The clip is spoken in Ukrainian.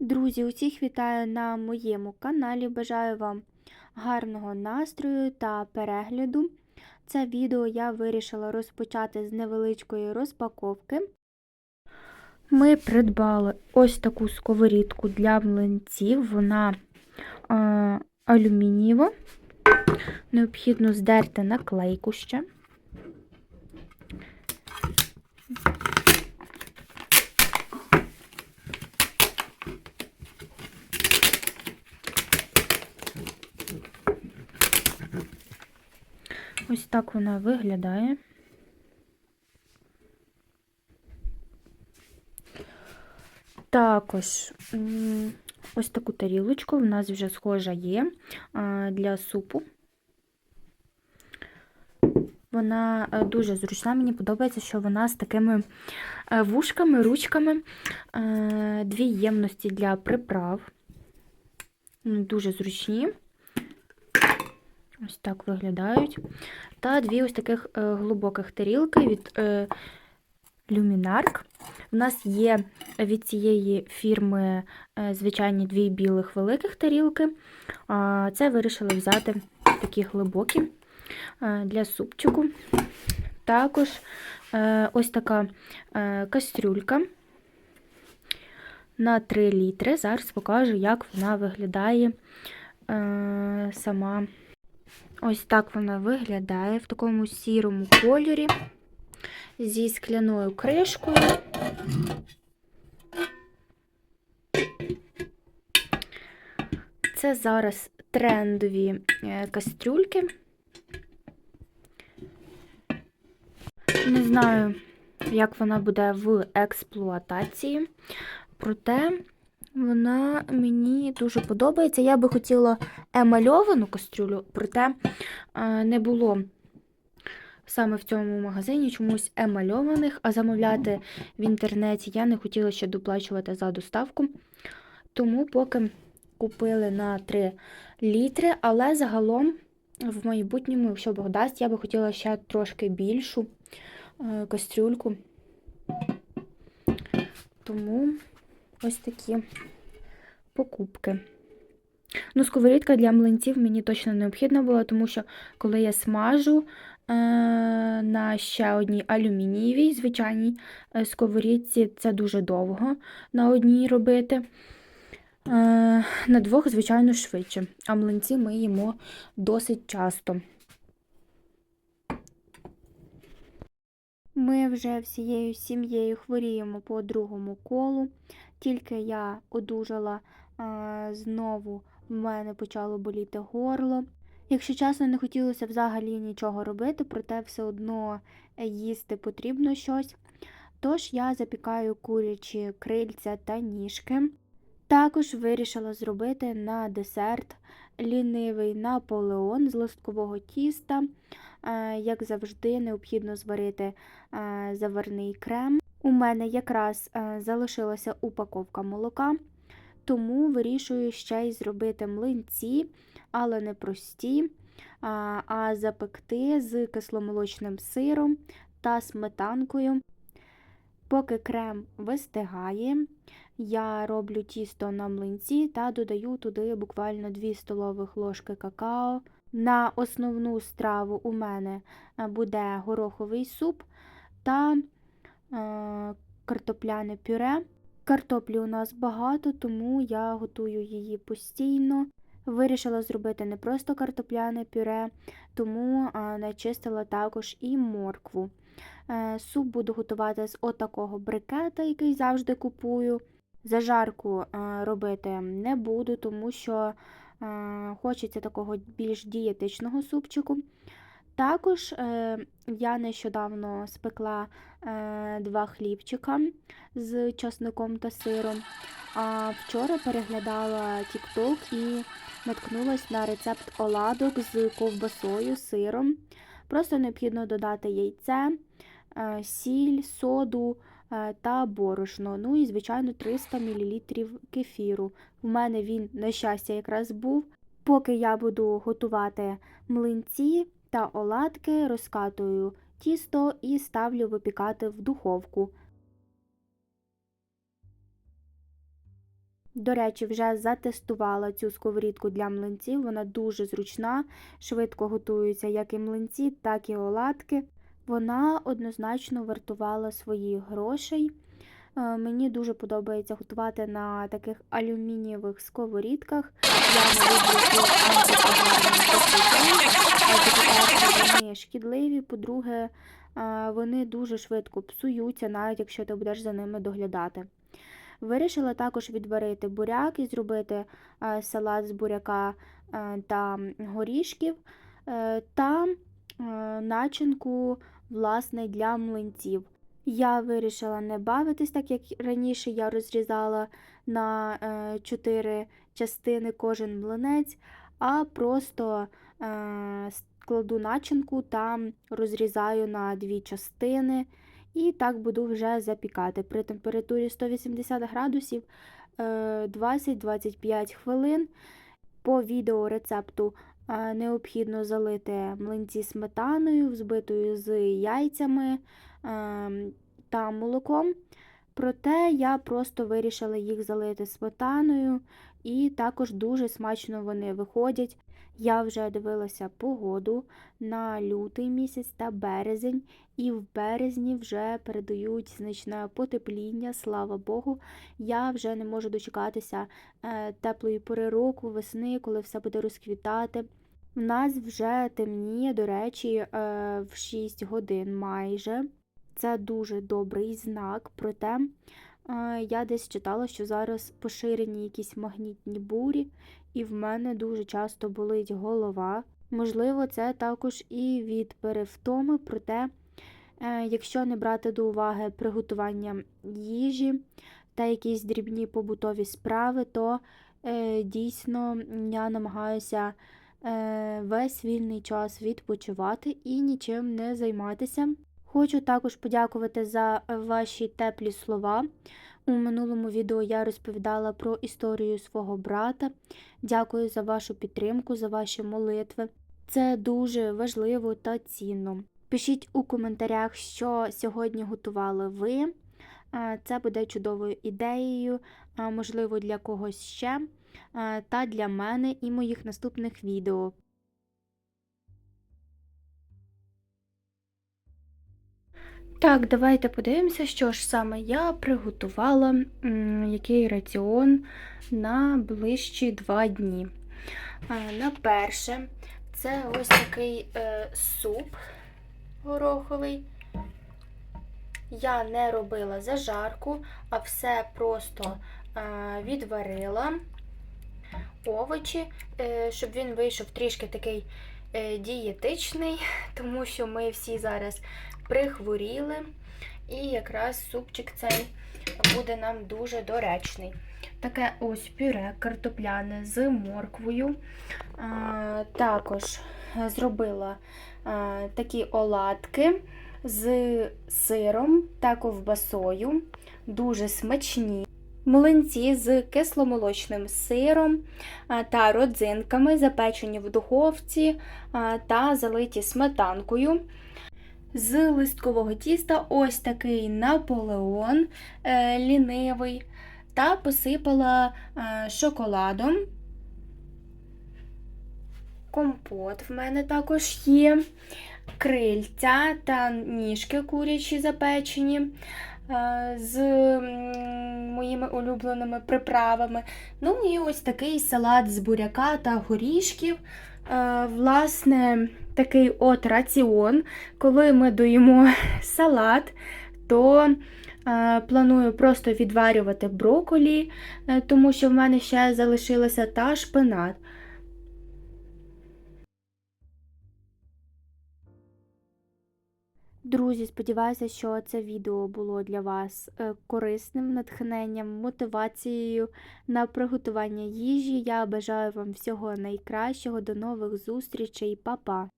Друзі, усіх вітаю на моєму каналі. Бажаю вам гарного настрою та перегляду. Це відео я вирішила розпочати з невеличкої розпаковки. Ми придбали ось таку сковорідку для млинців. Вона е, алюмінієва. Необхідно здерти наклейку ще. Ось так вона виглядає. Також ось таку тарілочку в нас вже схожа є для супу. Вона е, дуже зручна, мені подобається, що вона з такими е, вушками, ручками, е, дві ємності для приправ. Дуже зручні. Ось так виглядають. Та дві ось таких е, глибоких тарілки від е, Luminark. У нас є від цієї фірми е, звичайні дві білих великих тарілки. Це вирішила взяти такі глибокі для супчику. Також ось така кастрюлька на 3 літри. Зараз покажу, як вона виглядає сама. Ось так вона виглядає в такому сірому кольорі зі скляною кришкою. Це зараз трендові е, кастрюльки. Не знаю, як вона буде в експлуатації, проте вона мені дуже подобається. Я би хотіла емальовану кастрюлю, проте не було саме в цьому магазині чомусь емальованих, а замовляти в інтернеті я не хотіла ще доплачувати за доставку. Тому поки купили на 3 літри, але загалом в майбутньому, якщо Бог дасть, я би хотіла ще трошки більшу е, кастрюльку. Тому ось такі покупки. Ну, сковорідка для млинців мені точно необхідна була, тому що коли я смажу е, на ще одній алюмінієвій, звичайній е, сковорідці, це дуже довго на одній робити. Е, на двох, звичайно, швидше. А млинці ми їмо досить часто. Ми вже всією сім'єю хворіємо по другому колу. Тільки я одужала е, знову в мене почало боліти горло. Якщо чесно, не хотілося взагалі нічого робити, проте все одно їсти потрібно щось. Тож я запікаю курячі крильця та ніжки. Також вирішила зробити на десерт лінивий наполеон з листкового тіста. Е, Як завжди, необхідно зварити е, заварний крем. У мене якраз е, залишилася упаковка молока, тому вирішую ще й зробити млинці, але не прості, а, запекти з кисломолочним сиром та сметанкою. Поки крем вистигає, я роблю тісто на млинці та додаю туди буквально 2 столових ложки какао. На основну страву у мене е, буде гороховий суп та картопляне пюре. Картоплі у нас багато, тому я готую її постійно. Вирішила зробити не просто картопляне пюре, тому е, начистила також і моркву. Е, Суп буду готувати з отакого брикета, який завжди купую. Зажарку е, робити не буду, тому що е, хочеться такого більш дієтичного супчику. Також е, я нещодавно спекла е, два хлібчика з часником та сиром. А вчора переглядала TikTok і наткнулась на рецепт оладок з ковбасою, сиром. Просто необхідно додати яйце, е, сіль, соду та борошно. Ну і, звичайно, 300 мл кефіру. В мене він, на щастя, якраз був. Поки я буду готувати млинці та оладки, розкатую тісто і ставлю випікати в духовку. До речі, вже затестувала цю сковорідку для млинців. Вона дуже зручна, швидко готуються як і млинці, так і оладки. Вона однозначно вартувала своїх грошей. Е, Мені дуже подобається готувати на таких алюмінієвих сковорідках. Я не люблю вони шкідливі, по-друге, е, вони дуже швидко псуються, навіть якщо ти будеш за ними доглядати. Вирішила також відварити буряк і зробити е, салат з буряка та горішків та начинку власне для млинців. Я вирішила не бавитись, так як раніше я розрізала на 4 частини кожен млинець, а просто е, складу начинку та розрізаю на дві частини. І так буду вже запікати при температурі 180 градусів е, 20-25 хвилин. По відео рецепту е, необхідно залити млинці сметаною, взбитою з яйцями та молоком. Проте я просто вирішила їх залити сметаною, і також дуже смачно вони виходять. Я вже дивилася погоду на лютий місяць та березень, і в березні вже передають значне потепління, слава Богу. Я вже не можу дочекатися е, теплої пори року, весни, коли все буде розквітати. В нас вже темніє, до речі, е, в 6 годин майже. Це дуже добрий знак, проте е, я десь читала, що зараз поширені якісь магнітні бурі, і в мене дуже часто болить голова. Можливо, це також і від перевтоми, проте, е, якщо не брати до уваги приготування їжі та якісь дрібні побутові справи, то е, дійсно я намагаюся весь вільний час відпочивати і нічим не займатися. Хочу також подякувати за ваші теплі слова. У минулому відео я розповідала про історію свого брата. Дякую за вашу підтримку, за ваші молитви. Це дуже важливо та цінно. Пишіть у коментарях, що сьогодні готували ви. Е, Це буде чудовою ідеєю, е, можливо, для когось ще, е, та для мене і моїх наступних відео. Так, давайте подивимося, що ж саме я приготувала, який раціон на ближчі два дні. На перше, це ось такий е, суп гороховий. Я не робила зажарку, а все просто е, відварила овочі, е, щоб він вийшов трішки такий е, дієтичний, тому що ми всі зараз прихворіли. І якраз супчик цей буде нам дуже доречний. Таке ось пюре картопляне з морквою. А, також зробила а, такі оладки з сиром та ковбасою. Дуже смачні. Млинці з кисломолочним сиром та родзинками, запечені в духовці та залиті сметанкою. З листкового тіста ось такий наполеон е, лінивий, та посипала шоколадом. Компот в мене також є, крильця та ніжки курячі запечені з моїми улюбленими приправами. Ну і ось такий салат з буряка та горішків. Е, Власне, такий от раціон. Коли ми доїмо салат, то е, планую просто відварювати броколі, е, тому що в мене ще залишилося та шпинат. Друзі, сподіваюся, що це відео було для вас е, корисним натхненням, мотивацією на приготування їжі. Я бажаю вам всього найкращого, до нових зустрічей, Па-па!